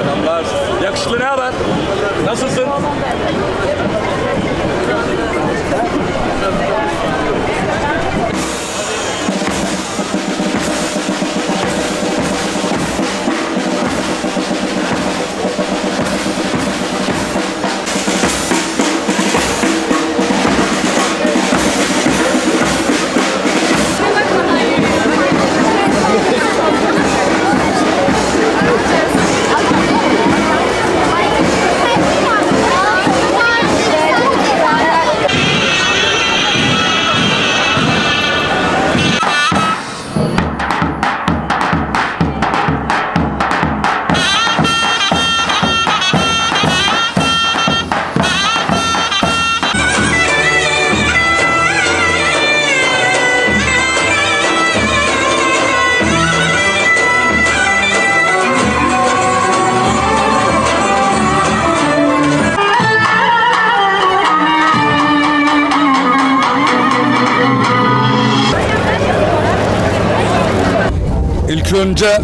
Selamlar. Yakışıklı ne haber? Nasılsın? Önce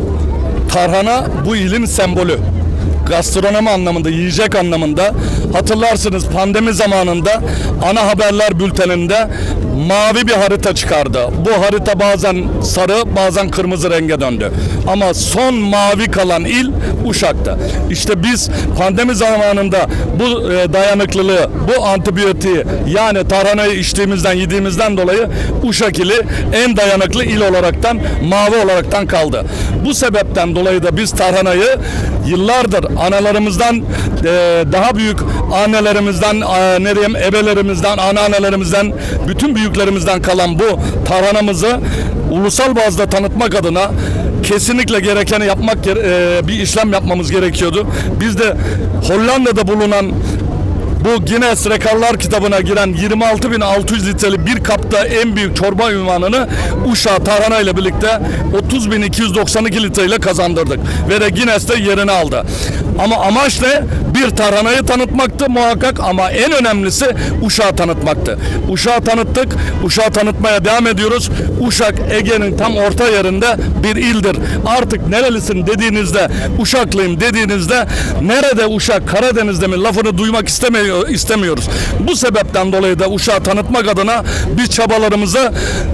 tarhana bu ilin sembolü. Gastronomi anlamında, yiyecek anlamında. Hatırlarsınız pandemi zamanında ana haberler bülteninde mavi bir harita çıkardı. Bu harita bazen sarı, bazen kırmızı renge döndü. Ama son mavi kalan il Uşak'ta. İşte biz pandemi zamanında bu e, dayanıklılığı, bu antibiyotiği yani tarhanayı içtiğimizden, yediğimizden dolayı Uşak ili en dayanıklı il olaraktan, mavi olaraktan kaldı. Bu sebepten dolayı da biz tarhanayı yıllardır analarımızdan e, daha büyük annelerimizden, e, ne diyeyim ebelerimizden, anneannelerimizden, bütün büyüklerimizden kalan bu tarhanamızı ulusal bazda tanıtmak adına kesinlikle gerekeni yapmak e, bir işlem yapmamız gerekiyordu. Biz de Hollanda'da bulunan bu Guinness Rekorlar kitabına giren 26.600 litrelik bir kapta en büyük çorba ünvanını Uşa Tarhana ile birlikte 30.292 litre ile kazandırdık. Ve de Guinness'te yerini aldı. Ama amaç ne? Bir tarhanayı tanıtmaktı muhakkak ama en önemlisi Uşak'ı tanıtmaktı. Uşak'ı tanıttık, Uşak'ı tanıtmaya devam ediyoruz. Uşak Ege'nin tam orta yerinde bir ildir. Artık nerelisin dediğinizde, Uşaklıyım dediğinizde nerede Uşak, Karadeniz'de mi lafını duymak istemiyor, istemiyoruz. Bu sebepten dolayı da Uşak'ı tanıtmak adına biz çabalarımızı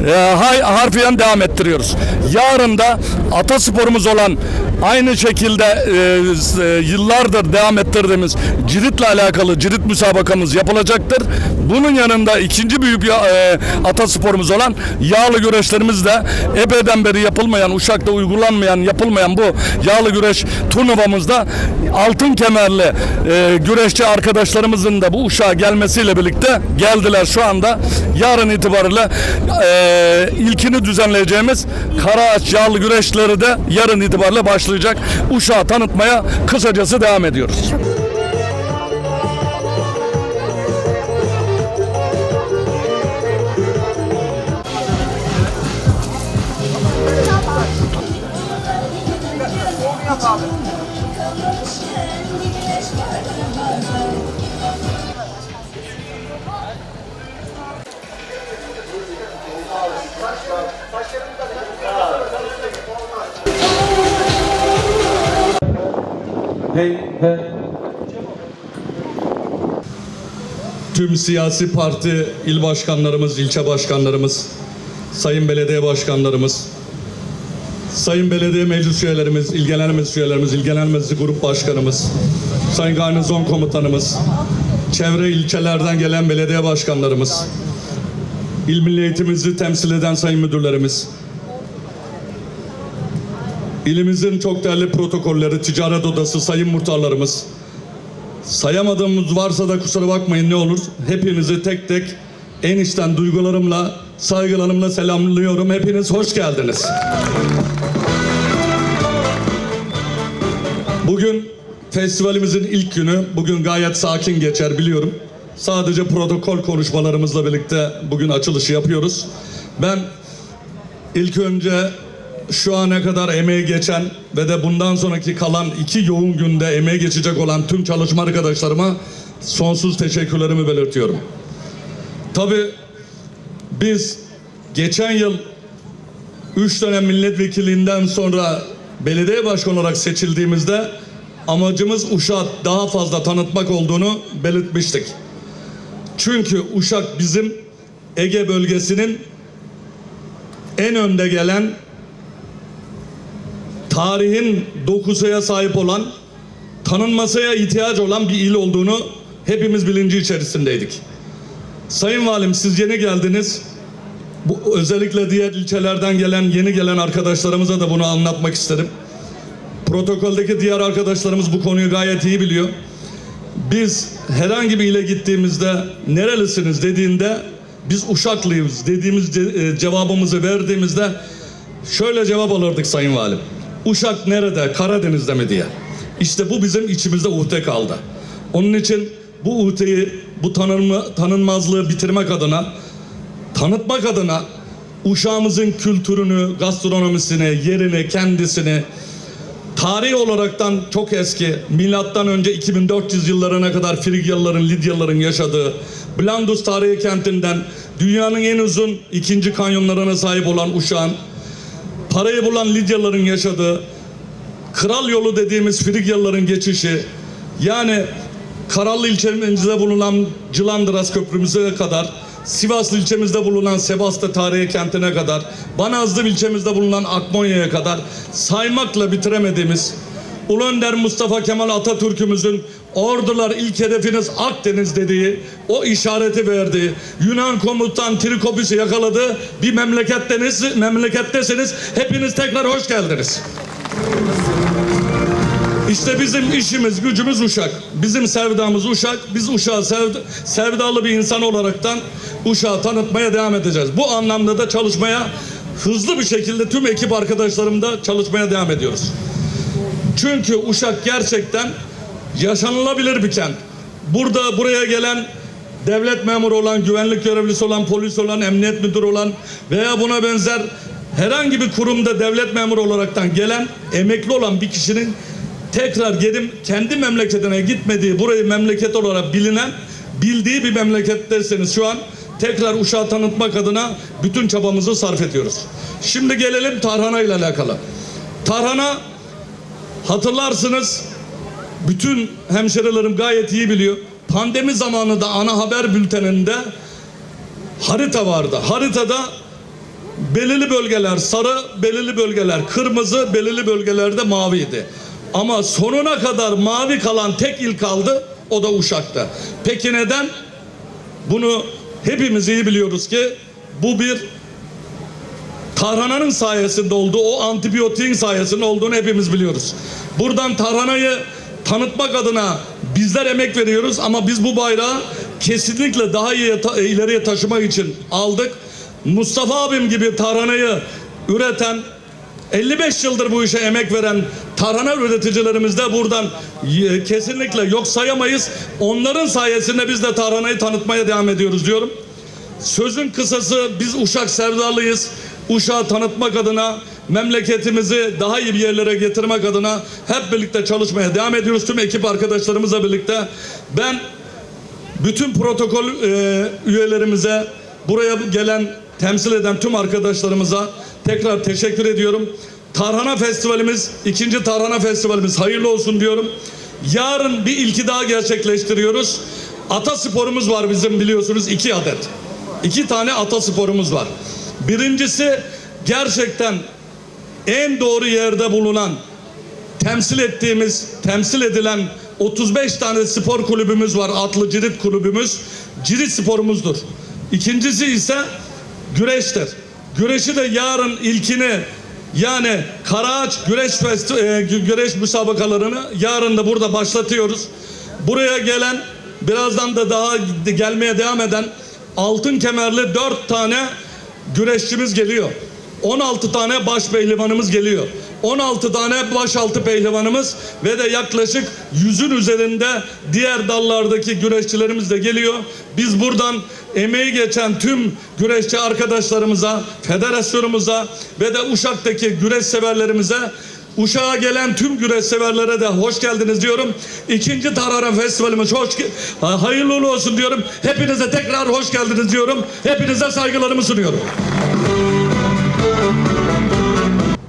e, harfiyen devam ettiriyoruz. Yarın da atasporumuz olan aynı şekilde e, e, yıllardır devam ettirdiğimiz ciritle alakalı cirit müsabakamız yapılacaktır. Bunun yanında ikinci büyük ya, e, atasporumuz olan yağlı güreşlerimiz de epeyden beri yapılmayan, Uşak'ta uygulanmayan, yapılmayan bu yağlı güreş turnuvamızda altın kemerli e, güreşçi arkadaşlarımızın da bu Uşak'a gelmesiyle birlikte geldiler şu anda. Yarın itibariyle e, ilkini düzenleyeceğimiz Karaağaç yağlı güreşleri de yarın itibariyle başlayacak. Uşak'ı tanıtmaya kısacası devam ediyoruz. Hey, hey. Tüm siyasi parti il başkanlarımız, ilçe başkanlarımız, sayın belediye başkanlarımız, sayın belediye meclis üyelerimiz, il genel meclis üyelerimiz, il genel meclis grup başkanımız, sayın garnizon komutanımız, çevre ilçelerden gelen belediye başkanlarımız, il milli eğitimimizi temsil eden sayın müdürlerimiz, ilimizin çok değerli protokolleri, ticaret odası, sayın muhtarlarımız, Sayamadığımız varsa da kusura bakmayın ne olur. Hepinizi tek tek en içten duygularımla, saygılarımla selamlıyorum. Hepiniz hoş geldiniz. Bugün festivalimizin ilk günü. Bugün gayet sakin geçer biliyorum. Sadece protokol konuşmalarımızla birlikte bugün açılışı yapıyoruz. Ben ilk önce şu ana kadar emeği geçen ve de bundan sonraki kalan iki yoğun günde emeği geçecek olan tüm çalışma arkadaşlarıma sonsuz teşekkürlerimi belirtiyorum. Tabii biz geçen yıl 3 dönem milletvekilliğinden sonra belediye başkanı olarak seçildiğimizde amacımız Uşak daha fazla tanıtmak olduğunu belirtmiştik. Çünkü Uşak bizim Ege bölgesinin en önde gelen tarihin dokusuya sahip olan tanınmasaya ihtiyaç olan bir il olduğunu hepimiz bilinci içerisindeydik. Sayın Valim siz yeni geldiniz. Bu, özellikle diğer ilçelerden gelen yeni gelen arkadaşlarımıza da bunu anlatmak isterim. Protokoldeki diğer arkadaşlarımız bu konuyu gayet iyi biliyor. Biz herhangi bir ile gittiğimizde nerelisiniz dediğinde biz Uşaklıyız dediğimiz e, cevabımızı verdiğimizde şöyle cevap alırdık Sayın Valim. Uşak nerede? Karadeniz'de mi diye. İşte bu bizim içimizde uhde kaldı. Onun için bu uhdeyi, bu tanınma, tanınmazlığı bitirmek adına tanıtmak adına uşağımızın kültürünü, gastronomisini, yerini, kendisini tarih olaraktan çok eski milattan önce 2400 yıllarına kadar Frigyalıların, Lidyalıların yaşadığı Blandus tarihi kentinden dünyanın en uzun ikinci kanyonlarına sahip olan Uşak'ın parayı bulan Lidyalıların yaşadığı Kral yolu dediğimiz Frigyalıların geçişi yani Karallı ilçemizde bulunan Cılandıras Köprümüze kadar Sivaslı ilçemizde bulunan Sebasta tarihi kentine kadar Banazlı ilçemizde bulunan Akmonya'ya kadar saymakla bitiremediğimiz Ulu Önder Mustafa Kemal Atatürk'ümüzün ordular ilk hedefiniz Akdeniz dediği, o işareti verdiği, Yunan komutan Trikopüs'ü yakaladığı bir memleketteniz, memlekettesiniz. Hepiniz tekrar hoş geldiniz. İşte bizim işimiz, gücümüz Uşak. Bizim sevdamız Uşak. Biz Uşak'a sevd sevdalı bir insan olaraktan Uşak'ı tanıtmaya devam edeceğiz. Bu anlamda da çalışmaya hızlı bir şekilde tüm ekip arkadaşlarımda çalışmaya devam ediyoruz. Çünkü Uşak gerçekten yaşanılabilir bir kent. Burada buraya gelen devlet memuru olan, güvenlik görevlisi olan, polis olan, emniyet müdürü olan veya buna benzer herhangi bir kurumda devlet memuru olaraktan gelen, emekli olan bir kişinin tekrar geri kendi memleketine gitmediği, burayı memleket olarak bilinen, bildiği bir memlekettesiniz şu an. Tekrar Uşak'ı tanıtmak adına bütün çabamızı sarf ediyoruz. Şimdi gelelim Tarhana ile alakalı. Tarhana Hatırlarsınız bütün hemşerilerim gayet iyi biliyor. Pandemi zamanında ana haber bülteninde harita vardı. Haritada belirli bölgeler sarı, belirli bölgeler kırmızı, belirli bölgelerde maviydi. Ama sonuna kadar mavi kalan tek il kaldı. O da Uşak'ta. Peki neden? Bunu hepimiz iyi biliyoruz ki bu bir tarhananın sayesinde olduğu, o antibiyotiğin sayesinde olduğunu hepimiz biliyoruz. Buradan tarhanayı tanıtmak adına bizler emek veriyoruz ama biz bu bayrağı kesinlikle daha iyi ta- ileriye taşımak için aldık. Mustafa abim gibi tarhanayı üreten 55 yıldır bu işe emek veren tarhana üreticilerimiz de buradan kesinlikle yok sayamayız. Onların sayesinde biz de tarhanayı tanıtmaya devam ediyoruz diyorum. Sözün kısası biz Uşak sevdalıyız. Uşak'ı tanıtmak adına, memleketimizi daha iyi bir yerlere getirmek adına hep birlikte çalışmaya devam ediyoruz. Tüm ekip arkadaşlarımızla birlikte. Ben bütün protokol e, üyelerimize, buraya gelen, temsil eden tüm arkadaşlarımıza tekrar teşekkür ediyorum. Tarhana Festivalimiz, ikinci Tarhana Festivalimiz hayırlı olsun diyorum. Yarın bir ilki daha gerçekleştiriyoruz. Ata sporumuz var bizim biliyorsunuz iki adet. İki tane ata sporumuz var. Birincisi gerçekten en doğru yerde bulunan temsil ettiğimiz, temsil edilen 35 tane spor kulübümüz var. Atlı cirit kulübümüz. Cirit sporumuzdur. İkincisi ise güreştir. Güreşi de yarın ilkini yani Karaağaç Güreş Festi e, gü- güreş müsabakalarını yarın da burada başlatıyoruz. Buraya gelen birazdan da daha gelmeye devam eden altın kemerli 4 tane güreşçimiz geliyor. 16 tane baş pehlivanımız geliyor. 16 tane başaltı pehlivanımız ve de yaklaşık yüzün üzerinde diğer dallardaki güreşçilerimiz de geliyor. Biz buradan emeği geçen tüm güreşçi arkadaşlarımıza, federasyonumuza ve de Uşak'taki güreş severlerimize Uşak'a gelen tüm güreş severlere de hoş geldiniz diyorum. İkinci Tarhana Festivalimiz hoş hayırlı olsun diyorum. Hepinize tekrar hoş geldiniz diyorum. Hepinize saygılarımı sunuyorum.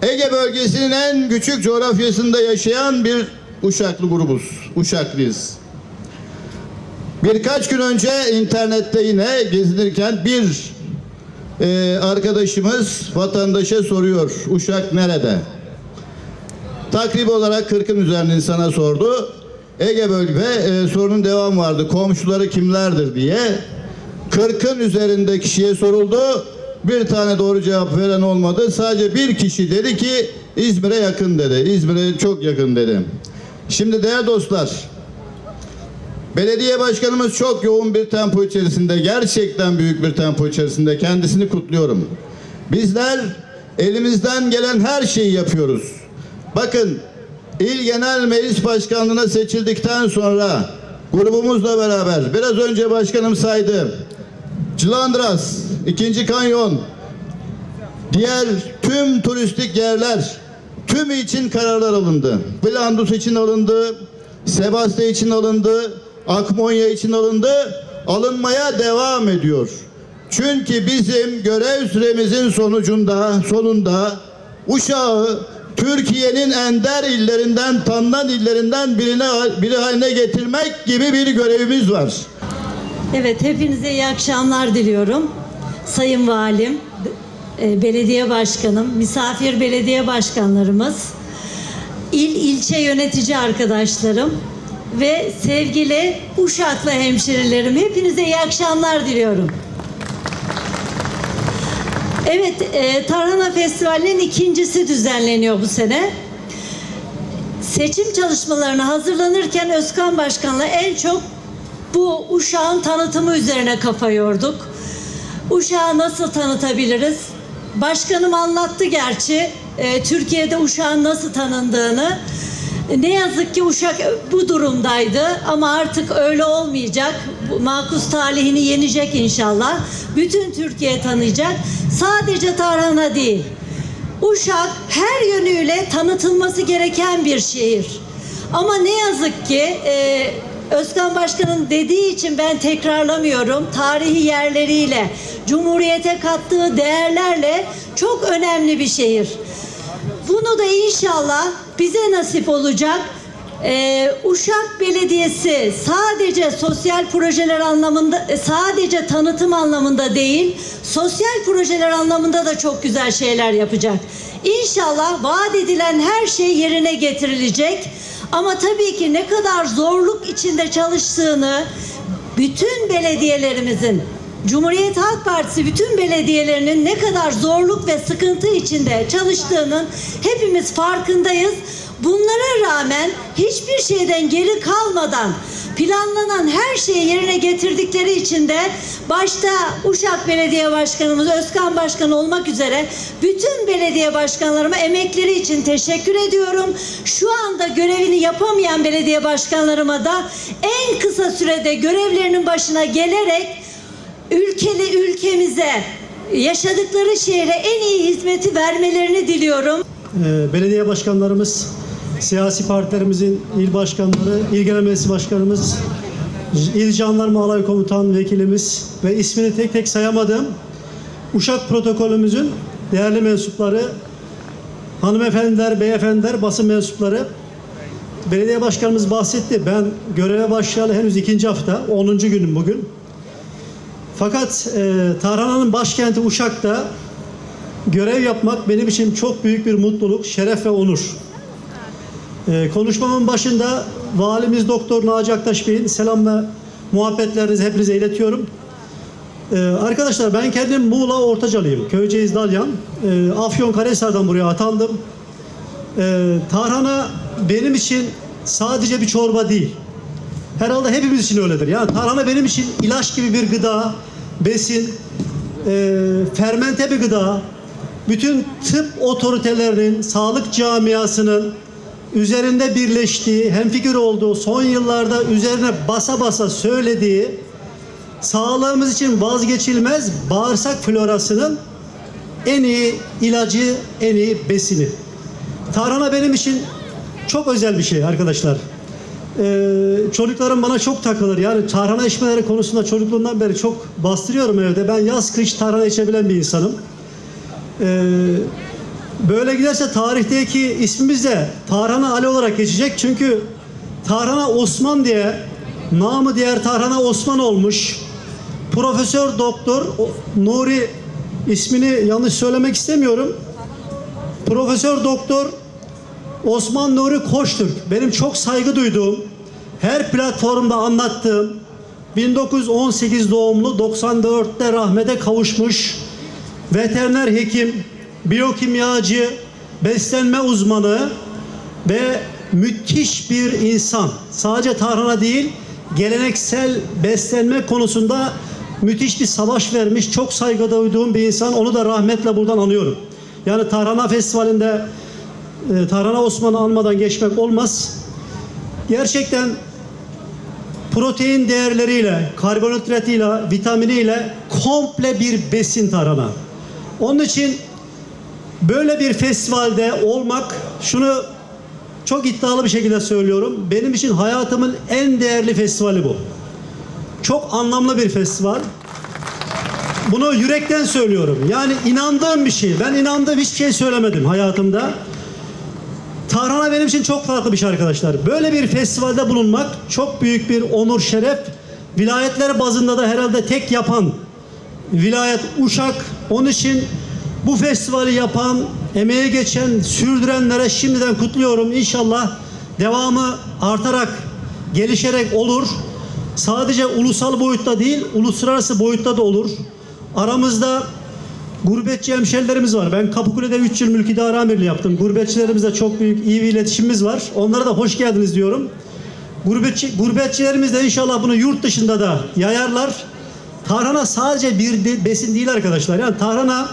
Ege bölgesinin en küçük coğrafyasında yaşayan bir Uşaklı grubuz. Uşaklıyız. Birkaç gün önce internette yine gezinirken bir e, arkadaşımız vatandaşa soruyor. Uşak nerede? Takribi olarak 40'ın üzerinde insana sordu. Ege bölge e, sorunun devamı vardı. Komşuları kimlerdir diye. 40'ın üzerinde kişiye soruldu. Bir tane doğru cevap veren olmadı. Sadece bir kişi dedi ki İzmir'e yakın dedi. İzmir'e çok yakın dedi. Şimdi değerli dostlar, belediye başkanımız çok yoğun bir tempo içerisinde, gerçekten büyük bir tempo içerisinde. Kendisini kutluyorum. Bizler elimizden gelen her şeyi yapıyoruz. Bakın, İl Genel Meclis Başkanlığı'na seçildikten sonra grubumuzla beraber biraz önce başkanım saydı. Cilandras, ikinci kanyon, diğer tüm turistik yerler tümü için kararlar alındı. Blandus için alındı, Sebaste için alındı, Akmonya için alındı, alınmaya devam ediyor. Çünkü bizim görev süremizin sonucunda, sonunda Uşağı Türkiye'nin ender illerinden, tanınan illerinden birine, biri haline getirmek gibi bir görevimiz var. Evet, hepinize iyi akşamlar diliyorum. Sayın Valim, e, Belediye Başkanım, misafir belediye başkanlarımız, il ilçe yönetici arkadaşlarım ve sevgili Uşaklı hemşerilerim hepinize iyi akşamlar diliyorum. Evet, e, Tarhana Festivali'nin ikincisi düzenleniyor bu sene. Seçim çalışmalarına hazırlanırken Özkan Başkan'la en çok bu uşağın tanıtımı üzerine kafa yorduk. Uşağı nasıl tanıtabiliriz? Başkanım anlattı gerçi e, Türkiye'de uşağın nasıl tanındığını. Ne yazık ki Uşak bu durumdaydı ama artık öyle olmayacak. Makus talihini yenecek inşallah. Bütün Türkiye tanıyacak. Sadece Tarhana değil. Uşak her yönüyle tanıtılması gereken bir şehir. Ama ne yazık ki e, Özkan Başkan'ın dediği için ben tekrarlamıyorum. Tarihi yerleriyle, Cumhuriyete kattığı değerlerle çok önemli bir şehir. Bunu da inşallah bize nasip olacak. Ee, Uşak Belediyesi sadece sosyal projeler anlamında, e, sadece tanıtım anlamında değil, sosyal projeler anlamında da çok güzel şeyler yapacak. İnşallah vaat edilen her şey yerine getirilecek. Ama tabii ki ne kadar zorluk içinde çalıştığını bütün belediyelerimizin Cumhuriyet Halk Partisi bütün belediyelerinin ne kadar zorluk ve sıkıntı içinde çalıştığının hepimiz farkındayız. Bunlara rağmen hiçbir şeyden geri kalmadan planlanan her şeyi yerine getirdikleri için de başta Uşak Belediye Başkanımız Özkan Başkan olmak üzere bütün belediye başkanlarıma emekleri için teşekkür ediyorum. Şu anda görevini yapamayan belediye başkanlarıma da en kısa sürede görevlerinin başına gelerek ülkeli ülkemize yaşadıkları şehre en iyi hizmeti vermelerini diliyorum. Ee, belediye başkanlarımız, siyasi partilerimizin il başkanları, il genel meclis başkanımız, il jandarma alay komutan vekilimiz ve ismini tek tek sayamadığım Uşak protokolümüzün değerli mensupları, hanımefendiler, beyefendiler, basın mensupları, belediye başkanımız bahsetti. Ben göreve başlayalı henüz ikinci hafta, 10. günüm bugün. Fakat e, Tarhana'nın başkenti Uşak'ta görev yapmak benim için çok büyük bir mutluluk, şeref ve onur. Ee, konuşmamın başında Valimiz Doktor Naci Aktaş Bey'in selam ve muhabbetlerinizi hepinize iletiyorum. Ee, arkadaşlar ben kendim Muğla Ortacalıyım. Köyceğiz Dalyan. Ee, Afyon Karahisar'dan buraya atandım. Ee, tarhana benim için sadece bir çorba değil. Herhalde hepimiz için öyledir. Yani tarhana benim için ilaç gibi bir gıda, besin, e, fermente bir gıda. bütün tıp otoritelerinin, sağlık camiasının üzerinde birleştiği, hemfikir olduğu, son yıllarda üzerine basa basa söylediği sağlığımız için vazgeçilmez bağırsak florasının en iyi ilacı, en iyi besini. Tarhana benim için çok özel bir şey arkadaşlar. Ee, çocuklarım bana çok takılır. Yani tarhana içmeleri konusunda çocukluğumdan beri çok bastırıyorum evde. Ben yaz kış tarhana içebilen bir insanım. Ee, böyle giderse tarihteki ismimiz de Tarhana Ali olarak geçecek. Çünkü Tarhana Osman diye namı diğer Tarhana Osman olmuş. Profesör Doktor Nuri ismini yanlış söylemek istemiyorum. Profesör Doktor Osman Nuri Koçtürk benim çok saygı duyduğum, her platformda anlattığım 1918 doğumlu 94'te rahmete kavuşmuş veteriner hekim, biyokimyacı, beslenme uzmanı ve müthiş bir insan. Sadece tarhana değil, geleneksel beslenme konusunda müthiş bir savaş vermiş, çok saygı duyduğum bir insan. Onu da rahmetle buradan anıyorum. Yani Tarhana Festivali'nde e, Tarhana Osman'ı anmadan geçmek olmaz. Gerçekten protein değerleriyle, karbonhidratıyla, vitaminiyle komple bir besin tarhana. Onun için böyle bir festivalde olmak şunu çok iddialı bir şekilde söylüyorum. Benim için hayatımın en değerli festivali bu. Çok anlamlı bir festival. Bunu yürekten söylüyorum. Yani inandığım bir şey. Ben inandığım hiçbir şey söylemedim hayatımda. Tarhana benim için çok farklı bir şey arkadaşlar. Böyle bir festivalde bulunmak çok büyük bir onur, şeref. Vilayetler bazında da herhalde tek yapan vilayet Uşak. Onun için bu festivali yapan, emeğe geçen, sürdürenlere şimdiden kutluyorum. İnşallah devamı artarak, gelişerek olur. Sadece ulusal boyutta değil, uluslararası boyutta da olur. Aramızda Gurbetçi hemşerilerimiz var. Ben Kapıkule'de 3 yıl mülkidar amirliği yaptım. Gurbetçilerimizle çok büyük iyi bir iletişimimiz var. Onlara da hoş geldiniz diyorum. Gurbetçi, gurbetçilerimiz de inşallah bunu yurt dışında da yayarlar. Tarhana sadece bir besin değil arkadaşlar. Yani tarhana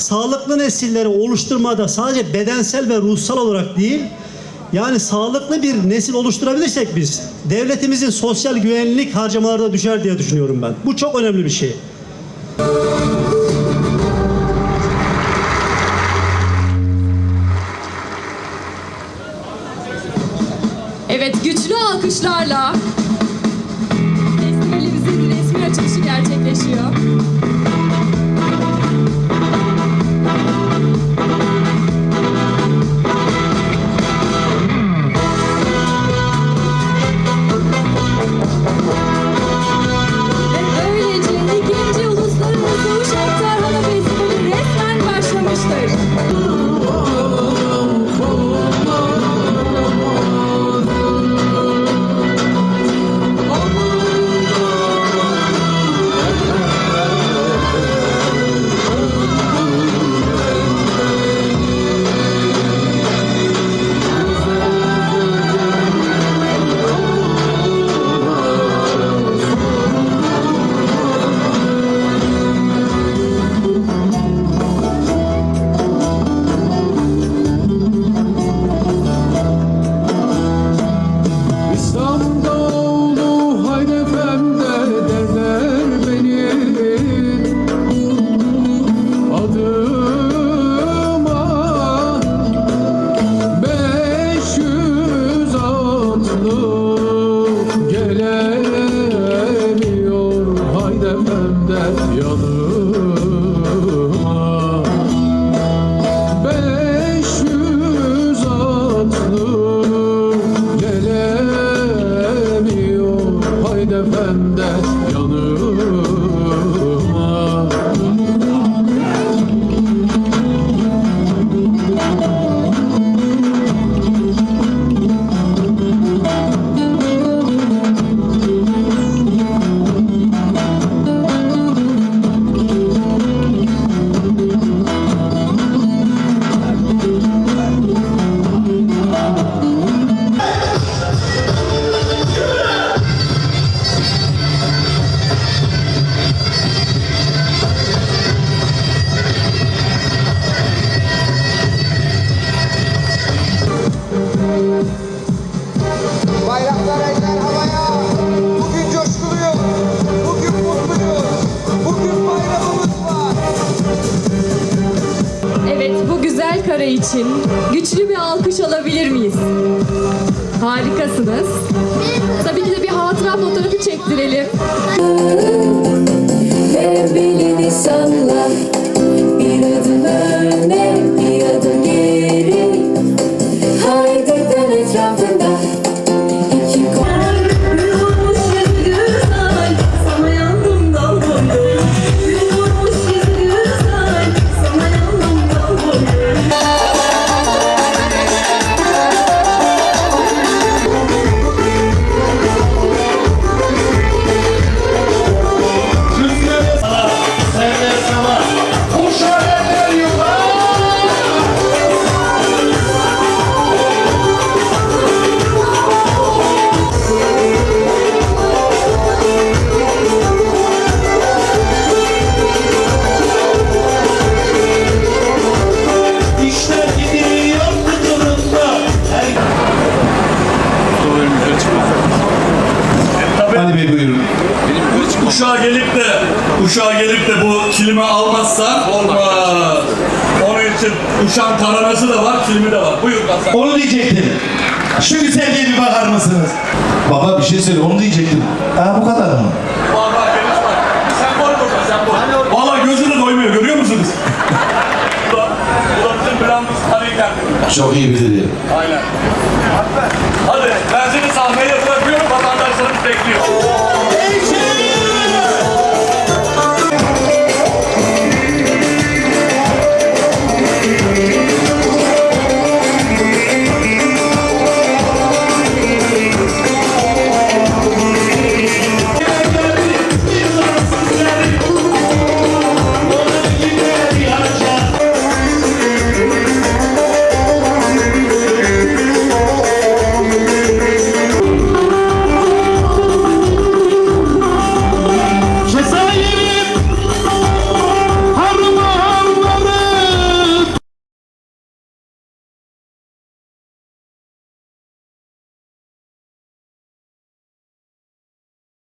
sağlıklı nesilleri oluşturmada sadece bedensel ve ruhsal olarak değil, yani sağlıklı bir nesil oluşturabilirsek biz, devletimizin sosyal güvenlik harcamaları da düşer diye düşünüyorum ben. Bu çok önemli bir şey. Evet, güçlü alkışlarla festivalimizin resmi açılışı gerçekleşiyor. Atlı Uşağa gelip de bu kilimi almazsa olmaz. Onun için uşağın taranası da var, kilimi de var. Buyur Hasan. Onu diyecektim. Şu güzelliğe bir bakar mısınız? Baba bir şey söyle onu diyecektim. Ha bu kadar mı? Vallahi geniş bak. Sen bol burada, sen bol. Vallahi gözünü doymuyor, görüyor musunuz? bu da, bu da bizim Brandus Karayiker. Çok iyi bilir. Aynen. Hadi, benzini sahneye bırakıyorum, vatandaşlarımız bekliyor.